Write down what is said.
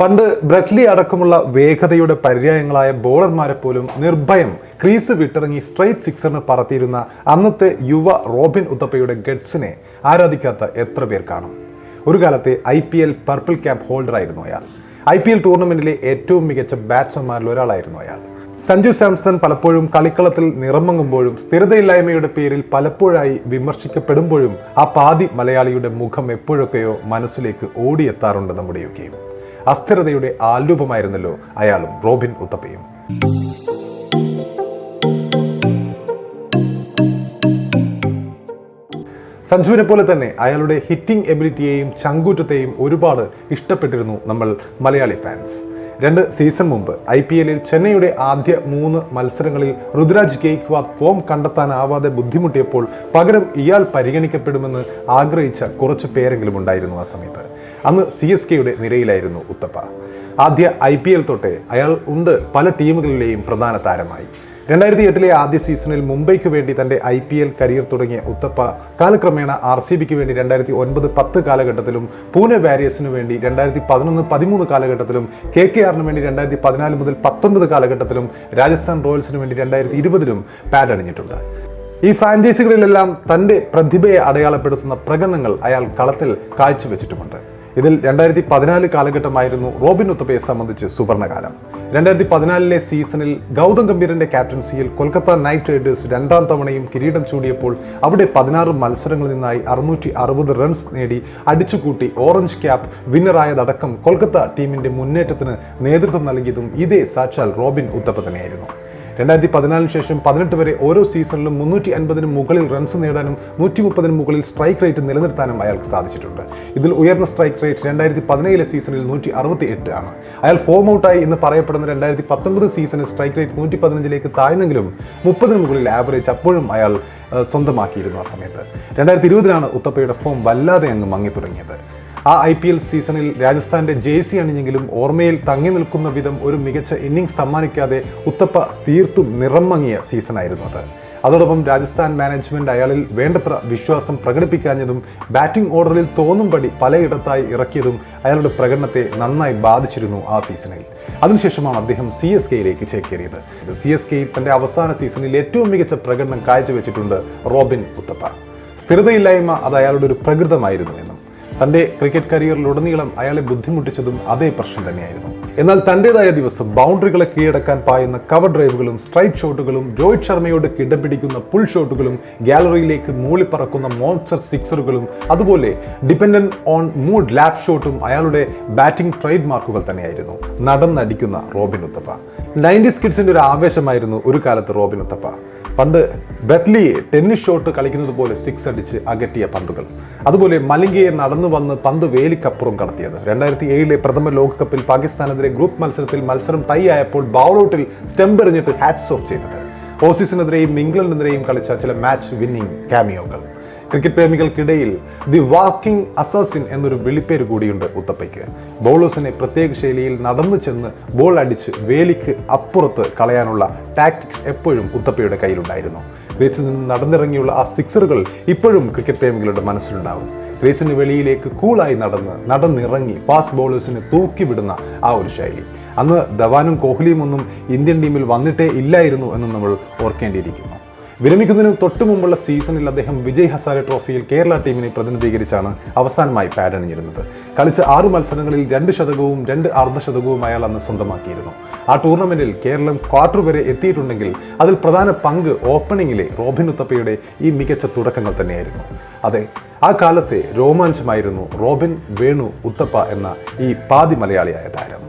പണ്ട് ബ്രെറ്റ്ലി അടക്കമുള്ള വേഗതയുടെ പര്യായങ്ങളായ ബോളർമാരെ പോലും നിർഭയം ക്രീസ് വിട്ടിറങ്ങി സ്ട്രൈറ്റ് സിക്സറിന് പറത്തിയിരുന്ന അന്നത്തെ യുവ റോബിൻ ഉത്തപ്പയുടെ ഗഡ്സിനെ ആരാധിക്കാത്ത എത്ര പേർ കാണും? ഒരു കാലത്തെ I P L purple cap ഹോൾഡറായിരുന്നു അയാൾ. ഐ പി എൽ ടൂർണമെന്റിലെ ഏറ്റവും മികച്ച ബാറ്റ്സ്മാൻമാരിൽ ഒരാളായിരുന്നു അയാൾ. സഞ്ജു സാംസൺ പലപ്പോഴും കളിക്കളത്തിൽ നിറമങ്ങുമ്പോഴും സ്ഥിരതയില്ലായ്മയുടെ പേരിൽ പലപ്പോഴായി വിമർശിക്കപ്പെടുമ്പോഴും ആ പാതി മലയാളിയുടെ മുഖം എപ്പോഴൊക്കെയോ മനസ്സിലേക്ക് ഓടിയെത്താറുണ്ട് നമ്മുടെയൊക്കെയും അസ്ഥിരതയുടെ ആൽരൂപമായിരുന്നല്ലോ അയാളും റോബിൻ ഉത്തപ്പയും. സഞ്ജുവിനെ പോലെ തന്നെ അയാളുടെ ഹിറ്റിംഗ് എബിലിറ്റിയെയും ചങ്കൂറ്റത്തെയും ഒരുപാട് ഇഷ്ടപ്പെട്ടിരുന്നു നമ്മൾ മലയാളി ഫാൻസ് രണ്ട് സീസൺ മുമ്പ് ഐ പി എല്ലിൽ ചെന്നൈയുടെ ആദ്യ മൂന്ന് മത്സരങ്ങളിൽ ഋതുരാജ് ഗെയ്ക്വാദ് ഫോം കണ്ടെത്താനാവാതെ ബുദ്ധിമുട്ടിയപ്പോൾ പകരം ഇയാൾ പരിഗണിക്കപ്പെടുമെന്ന് ആഗ്രഹിച്ച കുറച്ച് പേരെങ്കിലും ഉണ്ടായിരുന്നു ആ സമയത്ത്. അന്ന് സി എസ് കെയുടെ നിരയിലായിരുന്നു ഉത്തപ്പ. ആദ്യ ഐ പി എൽ തൊട്ടേ അയാൾ ഉണ്ട് പല ടീമുകളിലെയും പ്രധാന താരമായി. രണ്ടായിരത്തി എട്ടിലെ ആദ്യ സീസണിൽ മുംബൈക്ക് വേണ്ടി തന്റെ ഐ പി എൽ കരിയർ തുടങ്ങിയ ഉത്തപ്പ കാലക്രമേണ ആർ സി ബിക്ക് വേണ്ടി രണ്ടായിരത്തി ഒൻപത് പത്ത് കാലഘട്ടത്തിലും പൂനെ വാരിയേഴ്സിനു വേണ്ടി രണ്ടായിരത്തി പതിനൊന്ന് പതിമൂന്ന് കാലഘട്ടത്തിലും കെ കെ ആറിന് വേണ്ടി രണ്ടായിരത്തി പതിനാല് മുതൽ പത്തൊൻപത് കാലഘട്ടത്തിലും രാജസ്ഥാൻ റോയൽസിന് വേണ്ടി രണ്ടായിരത്തി ഇരുപതിലും പാഡ് അണിഞ്ഞിട്ടുണ്ട്. ഈ ഫ്രാഞ്ചൈസികളിലെല്ലാം തന്റെ പ്രതിഭയെ അടയാളപ്പെടുത്തുന്ന പ്രകടനങ്ങൾ അയാൾ കളത്തിൽ കാഴ്ചവെച്ചിട്ടുമുണ്ട്. ഇതിൽ രണ്ടായിരത്തി പതിനാല് കാലഘട്ടമായിരുന്നു റോബിൻ ഉത്തപ്പയെ സംബന്ധിച്ച് സുവർണകാലം. രണ്ടായിരത്തി പതിനാലിലെ സീസണിൽ ഗൗതം ഗംഭീറിന്റെ ക്യാപ്റ്റൻസിയിൽ കൊൽക്കത്ത നൈറ്റ് റൈഡേഴ്സ് രണ്ടാം തവണയും കിരീടം ചൂടിയപ്പോൾ അവിടെ പതിനാറ് മത്സരങ്ങളിൽ നിന്നായി അറുന്നൂറ്റി അറുപത് റൺസ് നേടി അടിച്ചുകൂട്ടി ഓറഞ്ച് ക്യാപ് വിന്നറായതടക്കം കൊൽക്കത്ത ടീമിന്റെ മുന്നേറ്റത്തിന് നേതൃത്വം നൽകിയതും ഇതേ സാക്ഷാൽ റോബിൻ ഉത്തപ്പ തന്നെയായിരുന്നു രണ്ടായിരത്തി പതിനാലിന് ശേഷം പതിനെട്ട് വരെ ഓരോ സീസണിലും മുന്നൂറ്റി അൻപതിന് മുകളിൽ റൺസ് നേടാനും നൂറ്റി മുപ്പതിന് മുകളിൽ സ്ട്രൈക്ക് റേറ്റ് നിലനിർത്താനും അയാൾക്ക് സാധിച്ചിട്ടുണ്ട്. ഇതിൽ ഉയർന്ന സ്ട്രൈക്ക് റേറ്റ് രണ്ടായിരത്തി പതിനേഴിലെ സീസണിൽ നൂറ്റി അറുപത്തി എട്ട് ആണ്. അയാൾ ഫോം ഔട്ടായി എന്ന് പറയപ്പെടുന്ന രണ്ടായിരത്തി പത്തൊമ്പത് സീസണിൽ സ്ട്രൈക്ക് റേറ്റ് നൂറ്റി പതിനഞ്ചിലേക്ക് താഴ്ന്നെങ്കിലും മുപ്പതിന് മുകളിൽ ആവറേജ് അപ്പോഴും അയാൾ സ്വന്തമാക്കിയിരുന്നു ആ സമയത്ത്. രണ്ടായിരത്തി ഇരുപതിലാണ് ഉത്തപ്പയുടെ ഫോം വല്ലാതെ അങ്ങ് മങ്ങി തുടങ്ങിയത് ആ ഐ പി എൽ സീസണിൽ രാജസ്ഥാന്റെ ജേഴ്സി അണിഞ്ഞെങ്കിലും ഓർമ്മയിൽ തങ്ങി നിൽക്കുന്ന വിധം ഒരു മികച്ച ഇന്നിംഗ്സ് സമ്മാനിക്കാതെ ഉത്തപ്പ തീർത്തും നിറം മങ്ങിയ സീസണായിരുന്നു അത്. അതോടൊപ്പം രാജസ്ഥാൻ മാനേജ്മെന്റ് അയാളിൽ വേണ്ടത്ര വിശ്വാസം പ്രകടിപ്പിക്കാഞ്ഞതും ബാറ്റിംഗ് ഓർഡറിൽ തോന്നുംപടി പലയിടത്തായി ഇറക്കിയതും അയാളുടെ പ്രകടനത്തെ നന്നായി ബാധിച്ചിരുന്നു ആ സീസണിൽ. അതിനുശേഷമാണ് അദ്ദേഹം സി എസ് കെയിലേക്ക് ചേക്കേറിയത്. സി എസ് കെയിൽ തന്റെ അവസാന സീസണിൽ ഏറ്റവും മികച്ച പ്രകടനം കാഴ്ചവെച്ചിട്ടുണ്ട് റോബിൻ ഉത്തപ്പ. സ്ഥിരതയില്ലായ്മ അത് അയാളുടെ ഒരു പ്രകൃതമായിരുന്നു എന്നും തന്റെ ക്രിക്കറ്റ് കരിയറിലുടനീളം അയാളെ ബുദ്ധിമുട്ടിച്ചതും അതേ പ്രശ്നം തന്നെയായിരുന്നു. എന്നാൽ തന്റേതായ ദിവസം ബൗണ്ടറികളെ കീഴടക്കാൻ പായുന്ന കവർ ഡ്രൈവുകളും സ്ട്രൈറ്റ് ഷോട്ടുകളും രോഹിത് ശർമ്മയോട് കിടപിടിക്കുന്ന പുൾ ഷോട്ടുകളും ഗാലറിയിലേക്ക് മൂളിപ്പറക്കുന്ന മോൺസ്റ്റർ സിക്സറുകളും അതുപോലെ ഡിപെൻഡന്റ് ഓൺ മൂഡ് ലാപ് ഷോട്ടും അയാളുടെ ബാറ്റിംഗ് ട്രേഡ് മാർക്കുകൾ തന്നെയായിരുന്നു. നടന്നടിക്കുന്ന റോബിൻ ഉത്തപ്പ. നയന്റീസ് കിഡ്സിന്റെ ഒരു ആവേശമായിരുന്നു ഒരു കാലത്ത് റോബിൻ ഉത്തപ്പ. പണ്ട് ബെത്ലിയെ ടെന്നിസ് ഷോട്ട് കളിക്കുന്നത് പോലെ സിക്സ് അടിച്ച് അകറ്റിയ പന്തുകൾ. അതുപോലെ മലിംഗയെ നടന്നു വന്ന് പന്ത് വേലിക്കപ്പുറം കടത്തിയത്. രണ്ടായിരത്തി ഏഴിലെ പ്രഥമ ലോകകപ്പിൽ പാകിസ്ഥാനെതിരെ ഗ്രൂപ്പ് മത്സരത്തിൽ മത്സരം ടൈ ആയപ്പോൾ ബൗളൌട്ടിൽ സ്റ്റെമ്പ് എറിഞ്ഞിട്ട് ഹാറ്റ്സ് ഓഫ് ചെയ്തത്. ഓസീസിനെതിരെയും ഇംഗ്ലണ്ടിനെതിരെയും കളിച്ച ചില മാച്ച് വിന്നിംഗ് കാമിയോകൾ ക്രിക്കറ്റ് പ്രേമികൾക്കിടയിൽ ദി വാക്കിംഗ് അസസിൻ എന്നൊരു വിളിപ്പേര് കൂടിയുണ്ട് ഉത്തപ്പയ്ക്ക്. ബൗളേഴ്സിനെ പ്രത്യേക ശൈലിയിൽ നടന്നു ചെന്ന് ബോൾ അടിച്ച് വേലിക്ക് അപ്പുറത്ത് കളയാനുള്ള ടാക്ടിക്സ് എപ്പോഴും ഉത്തപ്പയുടെ കയ്യിലുണ്ടായിരുന്നു. ക്രീസിൽ നിന്ന് നടന്നിറങ്ങിയുള്ള ആ സിക്സറുകൾ ഇപ്പോഴും ക്രിക്കറ്റ് പ്രേമികളുടെ മനസ്സിലുണ്ടാവും. ക്രീസിന് വെളിയിലേക്ക് കൂളായി നടന്ന് നടന്നിറങ്ങി ഫാസ്റ്റ് ബൗളേഴ്സിനെ തൂക്കിവിടുന്ന ആ ഒരു ശൈലി. അന്ന് ധവാനും കോഹ്ലിയും ഒന്നും ഇന്ത്യൻ ടീമിൽ വന്നിട്ടേ ഇല്ലായിരുന്നു എന്ന് നമ്മൾ ഓർക്കേണ്ടിയിരിക്കുന്നു. വിരമിക്കുന്നതിന് തൊട്ടു മുമ്പുള്ള സീസണിൽ അദ്ദേഹം വിജയ് ഹസാരെ ട്രോഫിയിൽ കേരള ടീമിനെ പ്രതിനിധീകരിച്ചാണ് അവസാനമായി പാഡണിഞ്ഞിരുന്നത് കളിച്ച ആറ് മത്സരങ്ങളിൽ രണ്ട് ശതകവും രണ്ട് അർദ്ധശതകവും അയാൾ അന്ന് സ്വന്തമാക്കിയിരുന്നു. ആ ടൂർണമെന്റിൽ കേരളം ക്വാർട്ടർ വരെ എത്തിയിട്ടുണ്ടെങ്കിൽ അതിൽ പ്രധാന പങ്ക് ഓപ്പണിംഗിലെ റോബിൻ ഉത്തപ്പയുടെ ഈ മികച്ച തുടക്കങ്ങൾ തന്നെയായിരുന്നു. അതെ ആ കാലത്തെ രോമാഞ്ചമായിരുന്നു റോബിൻ വേണു ഉത്തപ്പ എന്ന ഈ പാതി മലയാളിയായ താരം.